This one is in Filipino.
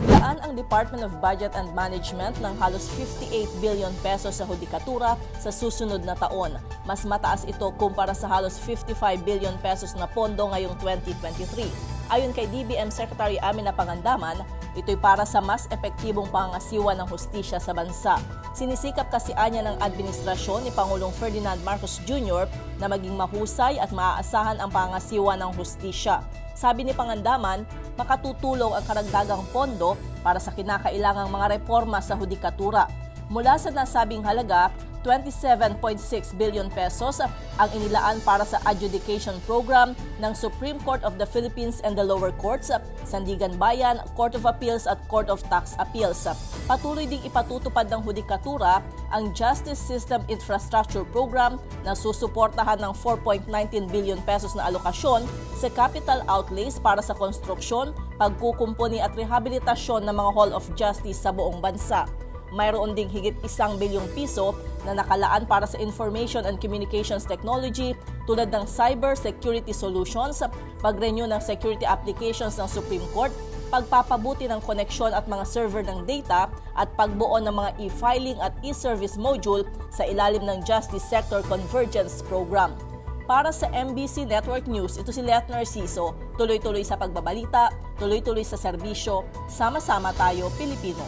Naglaan ang Department of Budget and Management ng halos 58 billion pesos sa hudikatura sa susunod na taon. Mas mataas ito kumpara sa halos 55 billion pesos na pondo ngayong 2023. Ayon kay DBM Secretary Amina Pangandaman, ito'y para sa mas epektibong pangasiwa ng hustisya sa bansa. Sinisikap kasi anya ng administrasyon ni Pangulong Ferdinand Marcos Jr. na maging mahusay at maaasahan ang pangasiwa ng hustisya. Sabi ni Pangandaman, makatutulong ang karagdagang pondo para sa kinakailangang mga reforma sa hudikatura. Mula sa nasabing halaga, 27.6 billion pesos ang inilaan para sa adjudication program ng Supreme Court of the Philippines and the lower courts, Sandigan Bayan, Court of Appeals at Court of Tax Appeals. Patuloy ding ipatutupad ng hudikatura ang Justice System Infrastructure Program na susuportahan ng 4.19 billion pesos na alokasyon sa capital outlays para sa konstruksyon, pagkukumpuni at rehabilitasyon ng mga Hall of Justice sa buong bansa mayroon ding higit isang bilyong piso na nakalaan para sa information and communications technology tulad ng cyber security solutions, pag-renew ng security applications ng Supreme Court, pagpapabuti ng koneksyon at mga server ng data at pagbuo ng mga e-filing at e-service module sa ilalim ng Justice Sector Convergence Program. Para sa MBC Network News, ito si Let Narciso, tuloy-tuloy sa pagbabalita, tuloy-tuloy sa serbisyo, sama-sama tayo Pilipino.